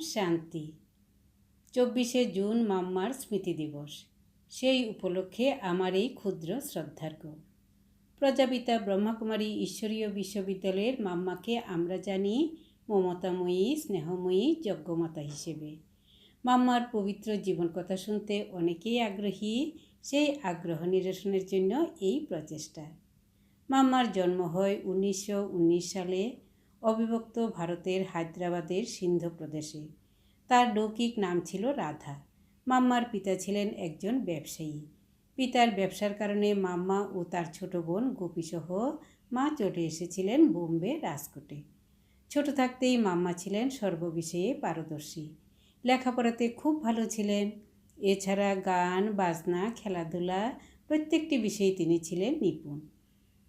শান্তি। চব্বিশে জুন মাম্মার স্মৃতি দিবস। সেই উপলক্ষে আমার এই ক্ষুদ্র শ্রদ্ধার্ঘ প্রজাপিতা ব্রহ্মকুমারী ঈশ্বরীয় বিশ্ববিদ্যালয়ের মাম্মাকে আমরা জানি মমতাময়ী, স্নেহময়ী, যজ্ঞমাতা হিসেবে। মাম্মার পবিত্র জীবন কথা শুনতে অনেকেই আগ্রহী, সেই আগ্রহ নিরসনের জন্য এই প্রচেষ্টা। মাম্মার জন্ম হয় উনিশশো উনিশ সালে অবিভক্ত ভারতের হায়দ্রাবাদের সিন্ধ প্রদেশে। তার লৌকিক নাম ছিল রাধা। মাম্মার পিতা ছিলেন একজন ব্যবসায়ী। পিতার ব্যবসার কারণে মাম্মা ও তার ছোট বোন গোপীসহ মা চলে এসেছিলেন বোম্বে রাজকোটে। ছোট থাকতেই মাম্মা ছিলেন সর্ববিষয়ে পারদর্শী। লেখাপড়াতে খুব ভালো ছিলেন। এছাড়া গান, বাজনা, খেলাধুলা প্রত্যেকটি বিষয়ে তিনি ছিলেন নিপুণ।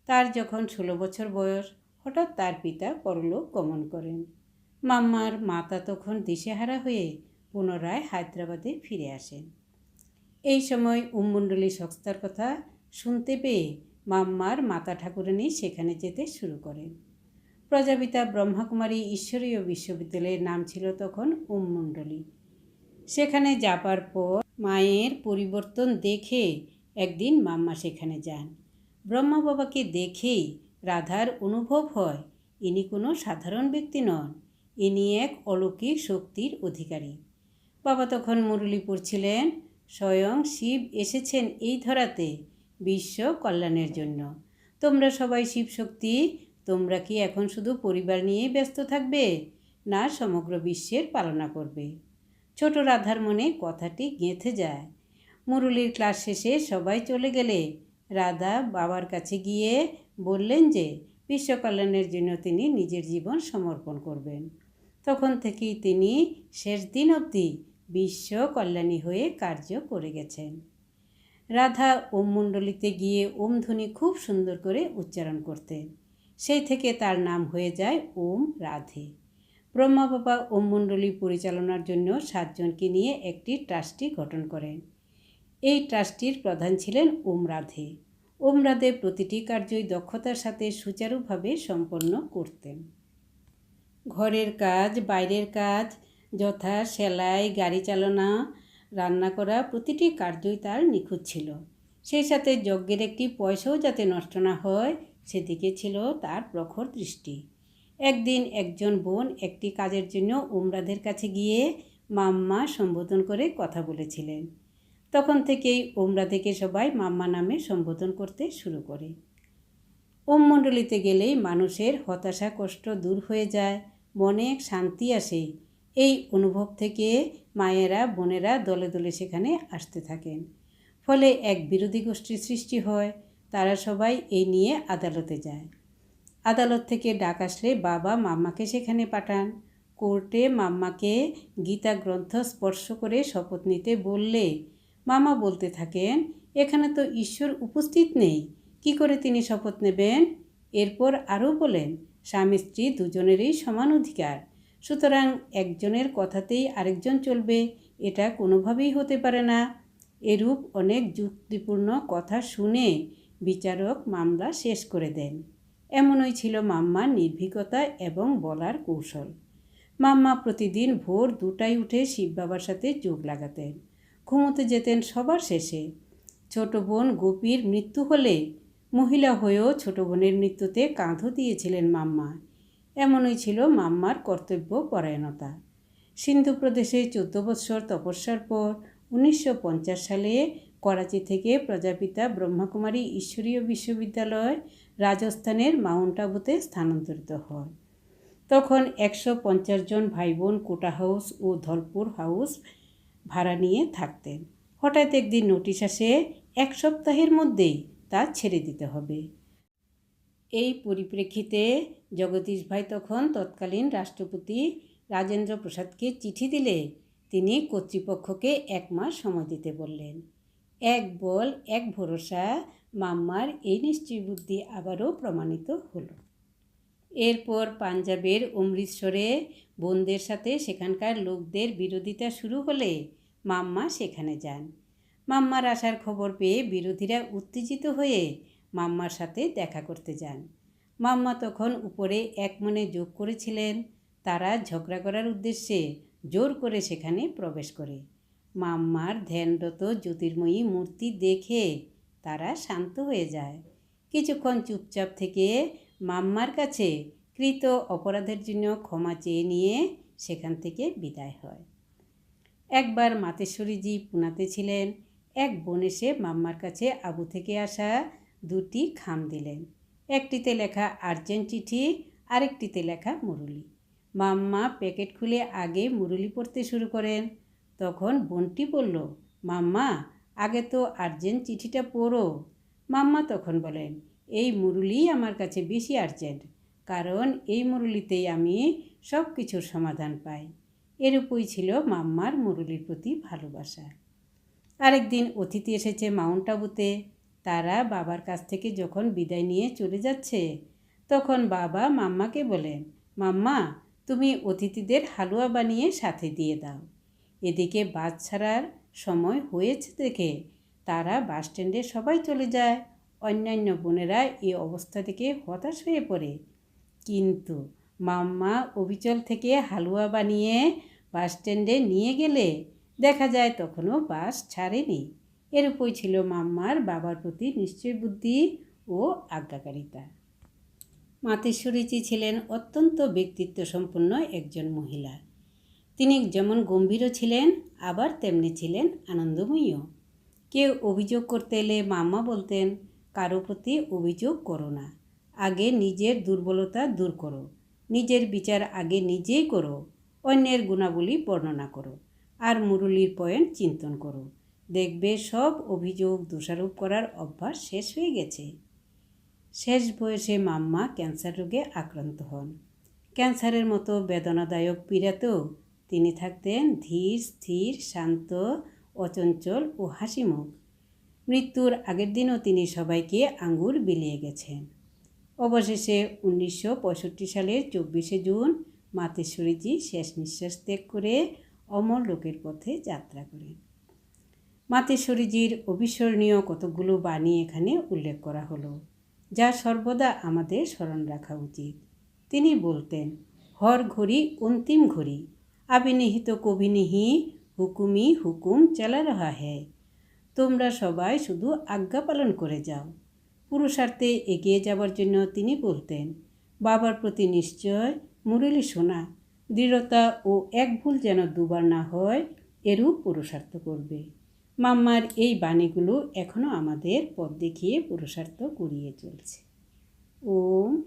তার যখন ষোলো বছর বয়স হঠাৎ তার পিতা পরলোক গমন করেন। মাম্মার মাতা তখন দিশেহারা হয়ে পুনরায় হায়দ্রাবাদে ফিরে আসেন। এই সময় উমমণ্ডলী সংস্থার কথা শুনতে পেয়ে মাম্মার মাতা ঠাকুরানী সেখানে যেতে শুরু করেন। প্রজাপিতা ব্রহ্মাকুমারী ঈশ্বরীয় বিশ্ববিদ্যালয়ের নাম ছিল তখন উমমণ্ডলী সেখানে যাবার পর মায়ের পরিবর্তন দেখে একদিন মাম্মা সেখানে যান। ব্রহ্মা বাবাকে দেখেই রাধার অনুভব হয়। ইনি কোনো সাধারণ ব্যক্তি নন। ইনি এক অলৌকিক শক্তির অধিকারী। বাবা তখন মুরলি পড়ছিলেন স্বয়ং শিব এসেছেন এই ধরাতে বিশ্ব কল্যাণের জন্য। তোমরা সবাই শিব শক্তি, তোমরা কি এখন শুধু পরিবার নিয়েই ব্যস্ত থাকবে, না সমগ্র বিশ্বের পালনা করবে? ছোট রাধার মনে কথাটি গেঁথে যায়। মুরলির ক্লাস শেষে সবাই চলে গেলে রাধা বাবার কাছে গিয়ে বললেন যে, বিশ্বকল্যাণের জন্য তিনি নিজের জীবন সমর্পণ করবেন। তখন থেকেই তিনি শেষ দিন অবধি বিশ্ব কল্যাণী হয়ে কার্য করে গেছেন। রাধা ওম মণ্ডলীতে গিয়ে ওম ধ্বনি খুব সুন্দর করে উচ্চারণ করতেন। সেই থেকে তার নাম হয়ে যায় ওম রাধে। ব্রহ্মা বাবা ওম মণ্ডলী পরিচালনার জন্য সাতজনকে নিয়ে একটি ট্রাস্টি গঠন করেন। এই ট্রাস্টির প্রধান ছিলেন ওম রাধে ওম রাধে প্রতিটি কার্যই দক্ষতার সাথে সুচারুভাবে সম্পন্ন করতেন। ঘরের কাজ, বাইরের কাজ, যথা সেলাই, গাড়ি চালনা, রান্না করা প্রতিটি কার্যই তার নিখুঁত ছিল। সেই সাথে যজ্ঞের একটি পয়সাও যাতে নষ্ট না হয়, সেদিকে ছিল তার প্রখর দৃষ্টি। একদিন একজন বোন একটি কাজের জন্য উমরাদের কাছে গিয়ে মাম্মা সম্বোধন করে কথা বলেছিলেন। তখন থেকেই ওমরা থেকে সবাই মাম্মা নামে সম্বোধন করতে শুরু করে। ওম মণ্ডলীতে গেলেই মানুষের হতাশা, কষ্ট দূর হয়ে যায়, মনে এক শান্তি আসে এই অনুভব থেকে মায়েরা, বোনেরা দলে দলে সেখানে আসতে থাকেন। ফলে এক বিরোধী গোষ্ঠীর সৃষ্টি হয়, তারা সবাই এই নিয়ে আদালতে যায়। আদালত থেকে ডাক আসলে বাবা মাম্মাকে সেখানে পাঠান। কোর্টে মাম্মাকে গীতা গ্রন্থ স্পর্শ করে শপথ নিতে বললে মামা বলতে থাকেন, এখানে তো ঈশ্বর উপস্থিত নেই। কি করে তিনি শপথ নেবেন? এরপর আরও বলেন, স্বামী স্ত্রী দুজনেরই সমান অধিকার। সুতরাং একজনের কথাতেই আরেকজন চলবে, এটা কোনোভাবেই হতে পারে না। এরূপ অনেক যুক্তিপূর্ণ কথা শুনে বিচারক মামলা শেষ করে দেন। এমনই ছিল মাম্মার নির্ভীকতা এবং বলার কৌশল। মাম্মা প্রতিদিন ভোর দুটায় উঠে শিব বাবার সাথে যোগ লাগাতেন। ঘুমোতে যেতেন সবার শেষে। ছোট বোন গোপীর মৃত্যু হলে মহিলা হয়েও ছোট বোনের মৃত্যুতে কাঁধও দিয়েছিলেন মাম্মা। এমনই ছিল মাম্মার কর্তব্য পরায়ণতা। সিন্ধু প্রদেশে চোদ্দ বৎসর তপস্যার পর উনিশশো পঞ্চাশ সালে করাচি থেকে প্রজাপিতা ব্রহ্মকুমারী ঈশ্বরীয় বিশ্ববিদ্যালয় রাজস্থানের মাউন্ট আবুতে স্থানান্তরিত হয়। তখন একশো পঞ্চাশ জন ভাই বোন কোটা হাউস ও ধলপুর হাউস ভাড়া নিয়ে থাকতেন। হঠাৎ একদিন নোটিশ আসে, এক সপ্তাহের মধ্যেই তা ছেড়ে দিতে হবে। এই পরিপ্রেক্ষিতে জগদীশ ভাই তখন তৎকালীন রাষ্ট্রপতি রাজেন্দ্র প্রসাদকে চিঠি দিলে তিনি কর্তৃপক্ষকে এক মাস সময় দিতে বললেন। এক বল, এক ভরসা, মাম্মার এই নিশ্চয় বুদ্ধি আবারও প্রমাণিত হলো। এরপর পাঞ্জাবের অমৃতসরে বোনদের সাথে সেখানকার লোকদের বিরোধিতা শুরু হলে মাম্মা সেখানে যান। মাম্মার আসার খবর পেয়ে বিরোধীরা উত্তেজিত হয়ে মাম্মার সাথে দেখা করতে যান। মাম্মা তখন উপরে এক মনে যোগ করেছিলেন, তারা ঝগড়া করার উদ্দেশ্যে জোর করে সেখানে প্রবেশ করে। মাম্মার ধ্যানরত জ্যোতির্ময়ী মূর্তি দেখে তারা শান্ত হয়ে যায়। কিছুক্ষণ চুপচাপ থেকে মাম্মার কাছে কৃত অপরাধের জন্য ক্ষমা চেয়ে নিয়ে সেখান থেকে বিদায় হয়। একবার মাতেশ্বরীজি পুনাতে ছিলেন। এক বোন এসে মাম্মার কাছে আবু থেকে আসা দুটি খাম দিলেন। একটিতে লেখা আর্জেন্ট চিঠি, আরেকটিতে লেখা মুরুলি। মাম্মা প্যাকেট খুলে আগে মুরুলি পড়তে শুরু করেন। তখন বোনটি বলল, মাম্মা, আগে তো আর্জেন্ট চিঠিটা পড়ো। মাম্মা তখন বলেন, এই মুরুলি আমার কাছে বেশি আর্জেন্ট, কারণ এই মুরুলিতেই আমি সব কিছুর সমাধান পাই। এরূপই ছিল মাম্মার মুরুলির প্রতি ভালোবাসা। আরেকদিন অতিথি এসেছে মাউন্ট আবুতে। তারা বাবার কাছ থেকে যখন বিদায় নিয়ে চলে যাচ্ছে, তখন বাবা মাম্মাকে বলেন মাম্মা, তুমি অতিথিদের হালুয়া বানিয়ে সাথে দিয়ে দাও। এদিকে বাস ছাড়ার সময় হয়েছে দেখে তারা বাস স্ট্যান্ডে সবাই চলে যায়। অন্যান্য বোনেরা এই অবস্থা থেকে হতাশ হয়ে পড়ে। কিন্তু মাম্মা অবিচল থেকে হালুয়া বানিয়ে বাস স্ট্যান্ডে নিয়ে গেলে দেখা যায় তখনও বাস ছাড়েনি। এরূপই ছিল মাম্মার বাবার প্রতি নিশ্চয় বুদ্ধি ও আজ্ঞাকারিতা। মাতেশ্বরীজি ছিলেন অত্যন্ত ব্যক্তিত্ব সম্পন্ন একজন মহিলা। তিনি যেমন গম্ভীরও ছিলেন, আবার তেমনি ছিলেন আনন্দময়ীও। কেউ অভিযোগ করতে এলে মাম্মা বলতেন, কারও প্রতি অভিযোগ করো না, আগে নিজের দুর্বলতা দূর করো। নিজের বিচার আগে নিজেই করো, অন্যের গুণাবলী বর্ণনা করো, আর মুরুলির পয়েন্ট চিন্তন করো। দেখবে সব অভিযোগ দোষারোপ করার অভ্যাস শেষ হয়ে গেছে। শেষ বয়সে মাম্মা ক্যান্সার রোগে আক্রান্ত হন। ক্যান্সারের মতো বেদনাদায়ক পীড়াতেও তিনি থাকতেন ধীর, স্থির, শান্ত, অচঞ্চল ও হাসিমুখ। মৃত্যুর আগের দিনও তিনি সবাইকে আঙ্গুর বিলিয়ে গেছেন। অবশেষে উনিশশো পঁয়ষট্টি সালের চব্বিশে জুন মাতেশ্বরীজি শেষ নিঃশ্বাস ত্যাগ করে অমর লোকের পথে যাত্রা করেন। মাতেশ্বরীজির অবিস্মরণীয় কতগুলো বাণী এখানে উল্লেখ করা হলো, যা সর্বদা আমাদের স্মরণ রাখা উচিত। তিনি বলতেন, হর ঘড়ি, অন্তিম ঘড়ি। আবিনিহিত কবিনিহি হুকুমি হুকুম চালা রহা হ্যায়। তোমরা সবাই শুধু আজ্ঞা পালন করে যাও। পুরুষার্থে এগিয়ে যাবার জন্য তিনি বলতেন, বাবার প্রতি নিশ্চয় মুরলি সোনা, দৃঢ়তা ও এক ভুল যেন দুবার না হয়, এরূপ পুরুষার্থ করবে। মাম্মার এই বাণীগুলো এখনও আমাদের পথ দেখিয়ে পুরুষার্থ করিয়ে চলছে। ওম